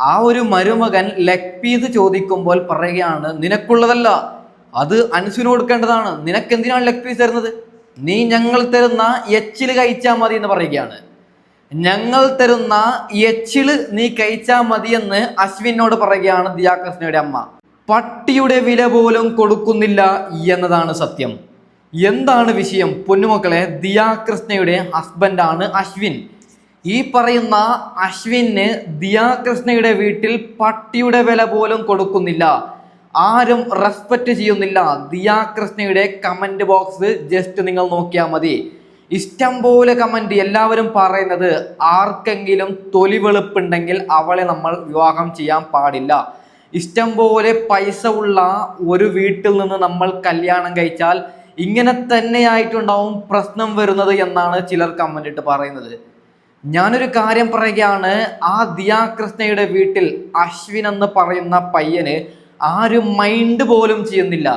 ആ ഒരു മരുമകൻ ലെഗ് പീസ് ചോദിക്കുമ്പോൾ പറയുകയാണ് നിനക്കുള്ളതല്ല അത് അൻസുവിന് കൊടുക്കേണ്ടതാണ്. നിനക്ക് എന്തിനാണ് ലെഗ് പീസ് തരുന്നത്? നീ ഞങ്ങൾ തരുന്ന എച്ചിൽ കഴിച്ചാൽ മതി എന്ന് പറയുകയാണ്. ഞങ്ങൾ തരുന്ന എച്ചിൽ നീ കഴിച്ചാൽ എന്ന് അശ്വിനോട് പറയുകയാണ് ദിയാകൃഷ്ണയുടെ അമ്മ. പട്ടിയുടെ വില പോലും കൊടുക്കുന്നില്ല എന്നതാണ് സത്യം. എന്താണ് വിഷയം? പൊന്നുമക്കളെ ദിയാകൃഷ്ണയുടെ ഹസ്ബൻഡാണ് അശ്വിൻ. ഈ പറയുന്ന അശ്വിന് ദിയാകൃഷ്ണയുടെ വീട്ടിൽ പട്ടിയുടെ വില പോലും കൊടുക്കുന്നില്ല. ആരും റെസ്പെക്റ്റ് ചെയ്യുന്നില്ല. ദിയാകൃഷ്ണയുടെ കമന്റ് ബോക്സ് ജസ്റ്റ് നിങ്ങൾ നോക്കിയാൽ മതി. ഇഷ്ടം പോലെ കമന്റ് എല്ലാവരും പറയുന്നത് ആർക്കെങ്കിലും തൊലി വെളുപ്പുണ്ടെങ്കിൽ അവളെ നമ്മൾ വിവാഹം ചെയ്യാൻ പാടില്ല. ഇഷ്ടം പോലെ പൈസ ഉള്ള ഒരു വീട്ടിൽ നിന്ന് നമ്മൾ കല്യാണം കഴിച്ചാൽ ഇങ്ങനെ തന്നെയായിട്ടുണ്ടാവും പ്രശ്നം വരുന്നത് എന്നാണ് ചിലർ കമന്റ് ഇട്ട് പറയുന്നത്. ഞാനൊരു കാര്യം പറയുകയാണ്. ആ ദിയാകൃഷ്ണയുടെ വീട്ടിൽ അശ്വിൻ എന്ന് പറയുന്ന പയ്യന് ആരും മൈൻഡ് പോലും ചെയ്യുന്നില്ല.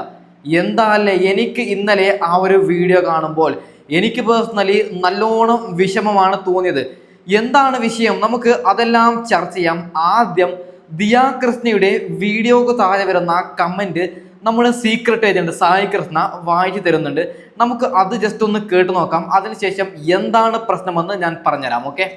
എന്താല്ലേ? എനിക്ക് ഇന്നലെ ആ ഒരു വീഡിയോ കാണുമ്പോൾ എനിക്ക് പേഴ്സണലി നല്ലോണം വിഷമമാണ് തോന്നിയത്. എന്താണ് വിഷയം? നമുക്ക് അതെല്ലാം ചർച്ച ചെയ്യാം. ആദ്യം ദിയാകൃഷ്ണയുടെ വീഡിയോക്ക് താഴെ വരുന്ന കമന്റ് നമ്മുടെ സീക്രട്ട് ഏജന്റ് സായി കൃഷ്ണ വായിച്ചു തരുന്നുണ്ട്. നമുക്ക് അത് ജസ്റ്റ് ഒന്ന് കേട്ടു നോക്കാം. അതിനുശേഷം എന്താണ് പ്രശ്നമെന്ന് ഞാൻ പറഞ്ഞുതരാം ഓക്കെ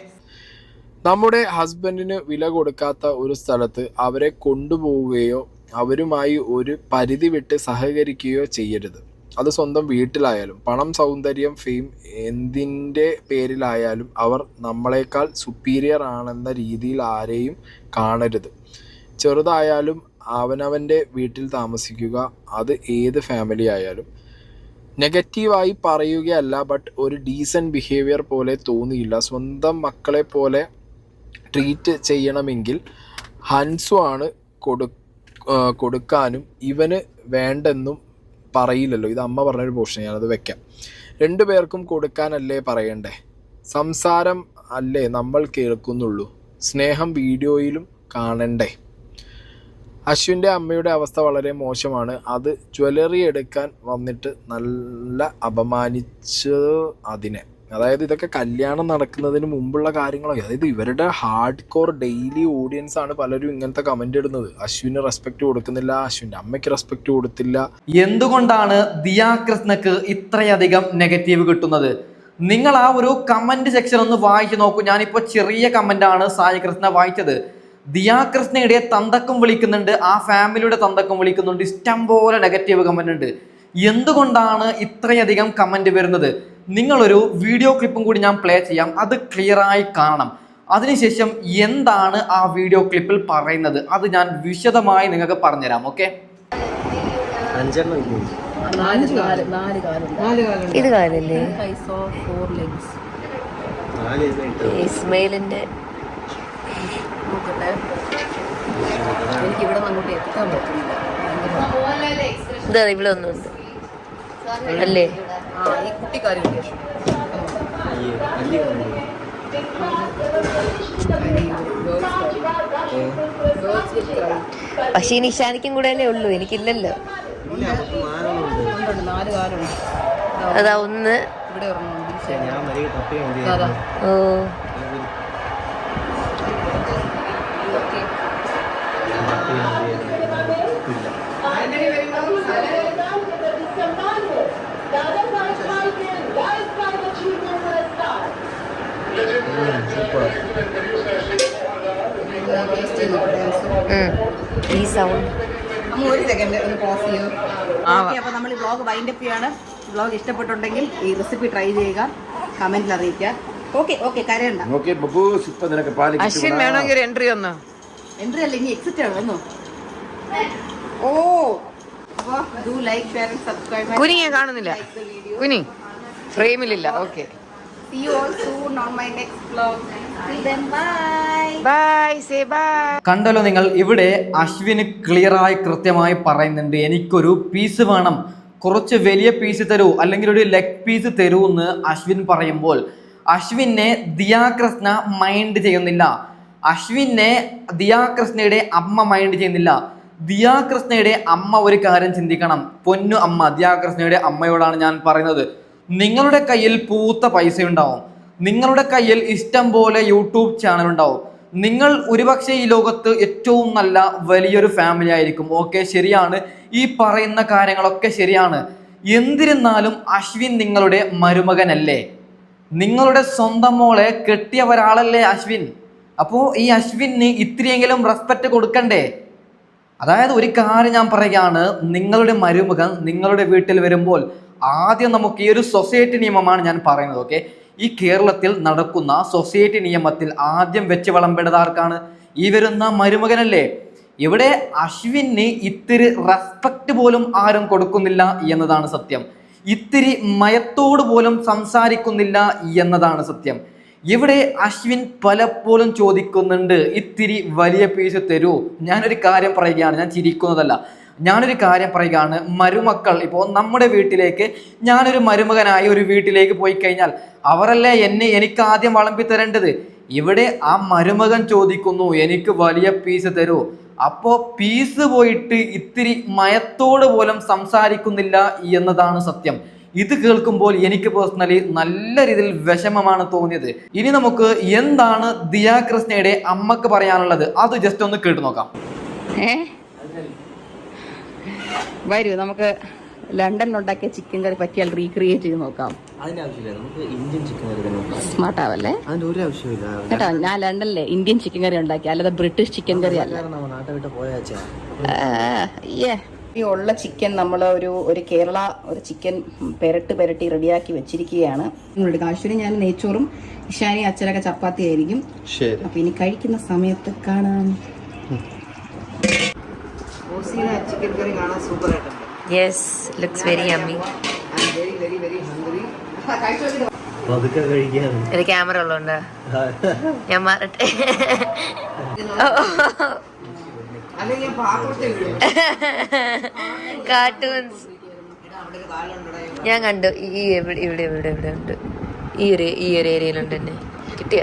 നമ്മുടെ ഹസ്ബൻഡിന് വില കൊടുക്കാത്ത ഒരു സ്ഥലത്ത് അവരെ കൊണ്ടുപോവുകയോ അവരുമായി ഒരു പരിധി വിട്ട് സഹകരിക്കുകയോ ചെയ്യരുത്. അത് സ്വന്തം വീട്ടിലായാലും പണം സൗന്ദര്യം ഫെയിം എന്തിന്റെ പേരിലായാലും അവർ നമ്മളെക്കാൾ സുപ്പീരിയർ ആണെന്ന രീതിയിൽ ആരെയും കാണരുത്. ചെറുതായാലും അവനവന്റെ വീട്ടിൽ താമസിക്കുക അത് ഏത് ഫാമിലി ആയാലും. നെഗറ്റീവായി പറയുകയല്ല ബട്ട് ഒരു ഡീസന്റ് ബിഹേവിയർ പോലെ തോന്നിയില്ല. സ്വന്തം മക്കളെ പോലെ ട്രീറ്റ് ചെയ്യണമെങ്കിൽ ഹൻസു ആണ് കൊടു കൊടുക്കാനും ഇവന് വേണ്ടെന്നും പറയില്ലല്ലോ. ഇത് അമ്മ പറഞ്ഞൊരു പോർഷൻ ഞാനത് വെക്കാം. രണ്ടു പേർക്കും കൊടുക്കാനല്ലേ പറയണ്ടേ? സംസാരം അല്ലേ നമ്മൾ കേൾക്കുന്നുള്ളൂ. സ്നേഹം വീഡിയോയിലും കാണണ്ടേ? അശ്വിന്റെ അമ്മയുടെ അവസ്ഥ വളരെ മോശമാണ്. അത് ജ്വല്ലറി എടുക്കാൻ വന്നിട്ട് നല്ല അപമാനിച്ചു അതിനെ. അതായത് ഇതൊക്കെ കല്യാണം നടക്കുന്നതിന് മുമ്പുള്ള കാര്യങ്ങളൊക്കെ. അതായത് ഇവരുടെ ഹാർഡ് കോർ ഡെയിലി ഓഡിയൻസ് ആണ് പലരും ഇങ്ങനത്തെ കമന്റ് ഇടുന്നത്. അശ്വിന് റെസ്പെക്ട് കൊടുക്കുന്നില്ല അശ്വിന്റെ അമ്മയ്ക്ക് റെസ്പെക്ട് കൊടുത്തില്ല. എന്തുകൊണ്ടാണ് ദിയാകൃഷ്ണക്ക് ഇത്രയധികം നെഗറ്റീവ് കിട്ടുന്നത്? നിങ്ങൾ ആ ഒരു കമന്റ് സെക്ഷൻ ഒന്ന് വായിച്ചു നോക്കൂ. ഞാനിപ്പോൾ ചെറിയ കമന്റ് ആണ് സായി കൃഷ്ണ വായിച്ചത്. ദിയാകൃഷ്ണയുടെ തന്തക്കും വിളിക്കുന്നുണ്ട്. ആ ഫാമിലിയുടെ തന്തക്കും വിളിക്കുന്നുണ്ട്. ഇഷ്ടം പോലെ നെഗറ്റീവ് കമന്റ് ഉണ്ട്. എന്തുകൊണ്ടാണ് ഇത്രയധികം കമന്റ് വരുന്നത്? നിങ്ങളൊരു വീഡിയോ ക്ലിപ്പും കൂടി ഞാൻ പ്ലേ ചെയ്യാം. അത് ക്ലിയറായി കാണണം. അതിനുശേഷം എന്താണ് ആ വീഡിയോ ക്ലിപ്പിൽ പറയുന്നത്? അത് ഞാൻ വിശദമായി നിങ്ങൾക്ക് പറഞ്ഞുതരാം ഓക്കെ ഇത് കാലല്ലേ? കൈസോ ഫോർ ലെഗ്സ് നാല് ഇതായിട്ട് ഇസ്മയിലിന്റെ നോക്കട്ടെ. എനിക്ക് ഇവിടെ വന്നിട്ട് എത്താൻ പറ്റുന്നില്ല. ഇവിടെ ഒന്നുണ്ട് അല്ലേ? ഈ കാലില്ലേ? പക്ഷേ ഈ നിഷാനിക്കും കൂടെ അല്ലേ ഉള്ളൂ? എനിക്കില്ലല്ലോ. അതാ ഒന്ന്. ഇവിടെ ഈ സൗണ്ട് ഒരു സെക്കൻഡ് ഒന്ന് പോസ് ചെയ്യൂ. അപ്പോൾ നമ്മൾ ഈ വ്ളോഗ് വൈൻഡപ്പ് ചെയ്യാണ്. വ്ളോഗ് ഇഷ്ടപ്പെട്ടുണ്ടെങ്കിൽ ഈ റെസിപ്പി ട്രൈ ചെയ്യുക കമന്റിൽ അറിയിക്കുക. ഓക്കെ ഓക്കെ കരയണ്ട. ഓക്കെ ബബൂസ് ഇപ്പൊ നിനക്ക് പാൽ അശ്വിൻ വേണമെങ്കിൽ എൻട്രി വന്നോ എൻട്രി അല്ല ഇനി എക്സിറ്റ് ആണ് വന്നു. ഓ. അപ്പോൾ do like share and subscribe കുനിയെ കാണുന്നില്ല. കുനി. ഫ്രെയിമിലില്ല okay See you all soon on my next vlog. Till then, bye. Bye. Say bye. കണ്ടല്ലോ നിങ്ങൾ ഇവിടെ അശ്വിന് ക്ലിയറായി കൃത്യമായി പറയുന്നുണ്ട് എനിക്കൊരു പീസ് വേണം കുറച്ച് വലിയ പീസ് തരൂ അല്ലെങ്കിൽ ഒരു ലെഗ് പീസ് തരൂ എന്ന് അശ്വിൻ പറയുമ്പോൾ അശ്വിനെ ദിയാകൃഷ്ണ മൈൻഡ് ചെയ്യുന്നില്ല അശ്വിനെ ദിയാകൃഷ്ണയുടെ അമ്മ മൈൻഡ് ചെയ്യുന്നില്ല ദിയാകൃഷ്ണയുടെ അമ്മ ഒരു കാര്യം ചിന്തിക്കണം പൊന്നു അമ്മ ദിയാകൃഷ്ണയുടെ അമ്മയോടാണ് ഞാൻ പറയുന്നത് നിങ്ങളുടെ കയ്യിൽ പൂത്ത പൈസ ഉണ്ടാവും. നിങ്ങളുടെ കയ്യിൽ ഇഷ്ടം പോലെ യൂട്യൂബ് ചാനൽ ഉണ്ടാവും. നിങ്ങൾ ഒരുപക്ഷെ ഈ ലോകത്ത് ഏറ്റവും നല്ല വലിയൊരു ഫാമിലി ആയിരിക്കും. ഓക്കെ ശരിയാണ്. ഈ പറയുന്ന കാര്യങ്ങളൊക്കെ ശരിയാണ്. എന്നിരുന്നാലും അശ്വിൻ നിങ്ങളുടെ മരുമകനല്ലേ? നിങ്ങളുടെ സ്വന്തം മോളെ കെട്ടിയ ഒരാളല്ലേ അശ്വിൻ? അപ്പോൾ ഈ അശ്വിന് ഇത്രയെങ്കിലും റെസ്പെക്റ്റ് കൊടുക്കണ്ടേ? അതായത് ഒരു കാര്യം ഞാൻ പറയുകയാണ്. നിങ്ങളുടെ മരുമകൻ നിങ്ങളുടെ വീട്ടിൽ വരുമ്പോൾ ആദ്യം നമുക്ക് ഈ ഒരു സൊസൈറ്റി നിയമമാണ് ഞാൻ പറയുന്നത് ഓക്കെ ഈ കേരളത്തിൽ നടക്കുന്ന സൊസൈറ്റി നിയമത്തിൽ ആദ്യം വെച്ച് വിളമ്പേണ്ടത് ആർക്കാണ്? ഈ വരുന്ന മരുമകനല്ലേ? ഇവിടെ അശ്വിന് ഇത്തിരി റെസ്പെക്റ്റ് പോലും ആരും കൊടുക്കുന്നില്ല എന്നതാണ് സത്യം. ഇത്തിരി മയത്തോട് പോലും സംസാരിക്കുന്നില്ല എന്നതാണ് സത്യം. ഇവിടെ അശ്വിൻ പലപ്പോഴും ചോദിക്കുന്നുണ്ട് ഇത്തിരി വലിയ പീസ് തരൂ? ഞാനൊരു കാര്യം പറയുകയാണ് ഞാൻ ചിരിക്കുന്നതല്ല. ഞാനൊരു കാര്യം പറയുകയാണ്. മരുമക്കൾ ഇപ്പോൾ നമ്മുടെ വീട്ടിലേക്ക് ഞാനൊരു മരുമകനായി ഒരു വീട്ടിലേക്ക് പോയി കഴിഞ്ഞാൽ അവരല്ലേ എന്നെ എനിക്ക് ആദ്യം വളമ്പി തരേണ്ടത്? ഇവിടെ ആ മരുമകൻ ചോദിക്കുന്നു എനിക്ക് വലിയ പീസ് തരൂ. അപ്പോൾ പീസ് പോയിട്ട് ഇത്തിരി മയത്തോട് പോലും സംസാരിക്കുന്നില്ല എന്നതാണ് സത്യം. ഇത് കേൾക്കുമ്പോൾ എനിക്ക് പേഴ്സണലി നല്ല രീതിയിൽ വിഷമമാണ് തോന്നിയത്. ഇനി നമുക്ക് എന്താണ് ദിയാ കൃഷ്ണയുടെ അമ്മയ്ക്ക് പറയാനുള്ളത്? അത് ജസ്റ്റ് ഒന്ന് കേട്ടു നോക്കാം. ഏ? വരൂ നമുക്ക് ലണ്ടനിലുണ്ടാക്കിയ ചിക്കൻ കറി പറ്റിയാൽ റീക്രിയേറ്റ് ചെയ്ത് നോക്കാം. സ്മാർട്ട് ആവല്ലേ കേട്ടോ ഞാൻ ലണ്ടനിലെ ഇന്ത്യൻ ചിക്കൻ കറി ഉണ്ടാക്കി അല്ലാതെ ബ്രിട്ടീഷ് ചിക്കൻ കറി അല്ല. ഈ ഉള്ള ചിക്കൻ നമ്മൾ ഒരു ഒരു കേരള ഒരു ചിക്കൻ പെരട്ട് പെരട്ടി റെഡിയാക്കി വെച്ചിരിക്കുകയാണ്. കാശ്വരി ഞാൻ നെയ്ച്ചോറും ഇഷാനി അച്ഛനൊക്കെ ചപ്പാത്തി ആയിരിക്കും അപ്പൊ ഇനി കഴിക്കുന്ന സമയത്ത് കാണാം. ചിക്കൻ കറി കാണാൻ super yes looks very yummy very very very hungry പതുക്കെ കഴിക്കാൻ ഇത് ക്യാമറ ഉള്ളതുകൊണ്ട്. ഞാൻ മാറട്ടെ. കാർട്ടൂൺസ് ഞാൻ കണ്ടു. ഈ എവിടെ ഇവിടെ ഇവിടെ ഇവിടെ ഉണ്ട്. ഈ ഒരു ഈ ഒരു ഏരിയയിലുണ്ട് തന്നെ കിട്ടിയ?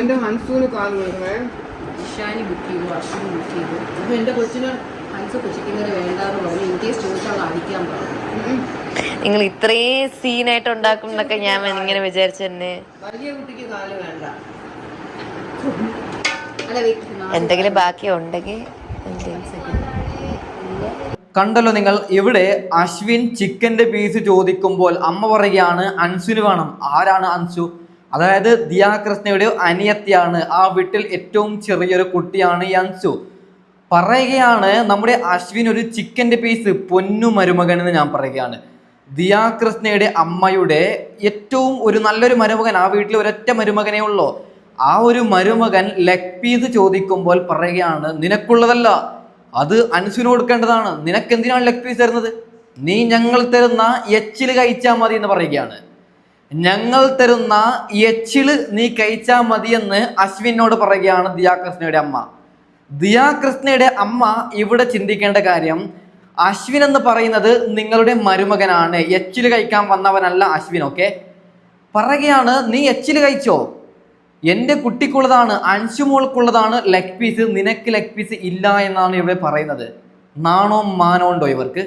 എന്റെ ഹൻസൂന് കാൽ ഇഷാനി ബുക്ക് ചെയ്തു അശ്വിനി ബുക്ക് ചെയ്തു. അപ്പൊ എന്റെ കൊച്ചിന് ഹൻസ് ചിക്കൻ കറി വേണ്ടാന്ന് പറഞ്ഞു ഇൻ കേസ് ചോദിച്ചാൽ അടിക്കാൻ പറഞ്ഞു. നിങ്ങൾ ഇത്രയും സീനായിട്ട് ഉണ്ടാക്കും എന്നൊക്കെ ഞാൻ ഇങ്ങനെ വിചാരിച്ചു തന്നെ. വലിയ കുട്ടിക്ക് കാൽ വേണ്ട. അല്ല വെയിറ്റ് എന്തെങ്കിലും ബാക്കി ഉണ്ടെങ്കിൽ കണ്ടല്ലോ നിങ്ങൾ ഇവിടെ അശ്വിൻ ചിക്കന്റെ പീസ് ചോദിക്കുമ്പോൾ അമ്മ പറയുകയാണ് അൻസുന് വേണം. ആരാണ് അൻസു? അതായത് ദിയാകൃഷ്ണയുടെ അനിയത്തിയാണ്. ആ വീട്ടിൽ ഏറ്റവും ചെറിയൊരു കുട്ടിയാണ് ഈ അൻസു. പറയുകയാണ് നമ്മുടെ അശ്വിൻ ഒരു ചിക്കന്റെ പീസ് പൊന്നു മരുമകൻ എന്ന് ഞാൻ പറയുകയാണ്. ദിയാകൃഷ്ണയുടെ അമ്മയുടെ ഏറ്റവും ഒരു നല്ലൊരു മരുമകൻ ആ വീട്ടിൽ ഒരൊറ്റ മരുമകനേ ഉള്ളൂ. ആ ഒരു മരുമകൻ ലെഗ് പീസ് ചോദിക്കുമ്പോൾ പറയുകയാണ് നിനക്കുള്ളതല്ല അത് അനുസിന് കൊടുക്കേണ്ടതാണ്. നിനക്ക് എന്തിനാണ് ലെഗ് പീസ് തരുന്നത്? നീ ഞങ്ങൾ തരുന്ന എച്ചിൽ കഴിച്ചാൽ മതി എന്ന് പറയുകയാണ്. ഞങ്ങൾ തരുന്ന എച്ചിൽ നീ കഴിച്ചാൽ മതിയെന്ന് അശ്വിനോട് പറയുകയാണ് ദിയാകൃഷ്ണയുടെ അമ്മ. ദിയാകൃഷ്ണയുടെ അമ്മ ഇവിടെ ചിന്തിക്കേണ്ട കാര്യം അശ്വിൻ എന്ന് പറയുന്നത് നിങ്ങളുടെ മരുമകനാണ്. എച്ചിൽ കഴിക്കാൻ വന്നവനല്ല അശ്വിൻ ഓക്കെ പറയുകയാണ് നീ എച്ചിൽ കഴിച്ചോ? എന്റെ കുട്ടിക്കുള്ളതാണ് അൻഷുമോൾക്കുള്ളതാണ് ലെഗ് പീസ് നിനക്ക് ലെഗ് പീസ് ഇല്ല എന്നാണ് ഇവിടെ പറയുന്നത്. നാണോ മാനോ ഉണ്ടോ ഇവർക്ക്?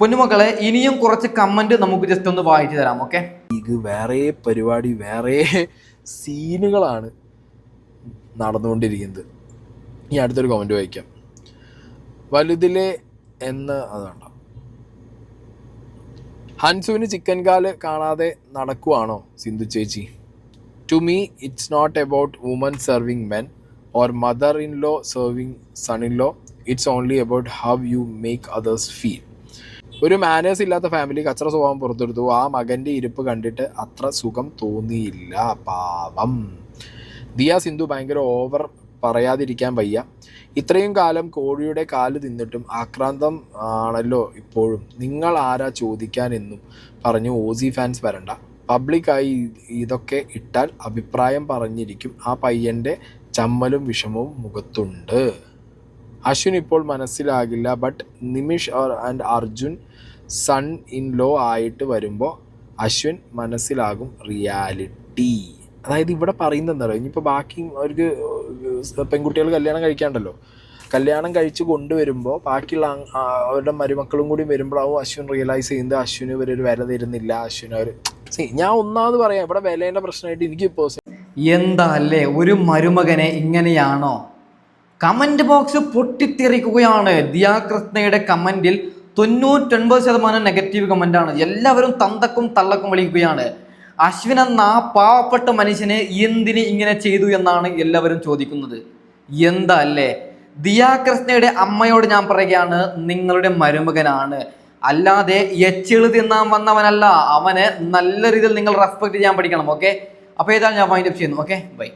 പൊന്നുമക്കളെ ഇനിയും കുറച്ച് കമന്റ് നമുക്ക് ജസ്റ്റ് ഒന്ന് വായിച്ചു തരാം ഓക്കെ ഇത് വേറെ പരിപാടി വേറെ സീനുകളാണ് നടന്നുകൊണ്ടിരിക്കുന്നത്. ഈ അടുത്തൊരു കമന്റ് വായിക്കാം. വലുതിലെ എന്ന് അതാണ്? ഹൻസുവിന് ചിക്കൻ കാൽ കാണാതെ നടക്കുവാണോ സിന്ധു ചേച്ചി? To me it's not about woman serving men or mother in law serving son in law it's only about how you make others feel ഒരു മാനേഴ്സ് ഇല്ലാത്ത ഫാമിലി കച്ചറ സ്വഭാവം പുറത്തെടുത്തു. ആ മകന്റെ ഇരിപ്പ് കണ്ടിട്ട് അത്ര സുഖം തോന്നിയില്ല. പാവം. ദിയ സിന്ധു ഭയങ്കര ഓവർ പറയാതിരിക്കാൻ വയ്യ. ഇത്രയും കാലം കോഴിയുടെ കാൽ തിന്നിട്ടും ആക്രാന്തം ആണല്ലോ ഇപ്പോഴും. നിങ്ങൾ ആരാ ചോദിക്കാൻ എന്നും പറഞ്ഞു ഓസി ഫാൻസ് വരണ്ട. പബ്ലിക്കായി ഇതൊക്കെ ഇട്ടാൽ അഭിപ്രായം പറഞ്ഞിരിക്കും. ആ പയ്യന്റെ ചമ്മലും വിഷമവും മുഖത്തുണ്ട്. അശ്വിൻ ഇപ്പോൾ മനസ്സിലാകില്ല but Nimish and Arjun son in law ആയിട്ട് വരുമ്പോൾ അശ്വിൻ മനസ്സിലാകും റിയാലിറ്റി അതായത് ഇവിടെ പറയുന്നത് എന്താ പറയുക ഇനിയിപ്പോൾ ബാക്കി അവർക്ക് പെൺകുട്ടികൾ കല്യാണം കഴിക്കാണ്ടല്ലോ. കല്യാണം കഴിച്ച് കൊണ്ടുവരുമ്പോൾ ബാക്കിയുള്ള അവരുടെ മരുമക്കളും കൂടി വരുമ്പോഴാവും അശ്വിൻ റിയലൈസ് ചെയ്യുന്നത് അശ്വിന് ഇവരൊരു വില തരുന്നില്ല അശ്വിൻ അവർ സി ഞാൻ ഒന്നാമത് പറയാം ഇവിടെ വിലേന്റെ പ്രശ്നമായിട്ട് എനിക്ക് ഇപ്പോൾ എന്താ അല്ലേ? ഒരു മരുമകനെ ഇങ്ങനെയാണോ? Comment box പൊട്ടിത്തെറിക്കുകയാണ്. ദിയാകൃഷ്ണയുടെ കമന്റിൽ തൊണ്ണൂറ്റൊൻപത് ശതമാനം നെഗറ്റീവ് കമന്റാണ് എല്ലാവരും തന്തക്കും തള്ളക്കും വിളിക്കുകയാണ്. അശ്വിൻ എന്ന ആ പാവപ്പെട്ട മനുഷ്യനെ എന്തിന് ഇങ്ങനെ ചെയ്തു എന്നാണ് എല്ലാവരും ചോദിക്കുന്നത്. എന്താ അല്ലേ ദിയാകൃഷ്ണയുടെ അമ്മയോട് ഞാൻ പറയുകയാണ് നിങ്ങളുടെ മരുമകനാണ്. അല്ലാതെ എച്ചിൾ തിന്നാൻ വന്നവനല്ല. അവന് നല്ല രീതിയിൽ നിങ്ങൾ റെസ്പെക്ട് ചെയ്യാൻ പഠിക്കണം ഓക്കെ അപ്പോൾ ഏതാണ് ഞാൻ വൈൻഡപ്പ് ചെയ്യുന്നു ഓക്കെ ബൈ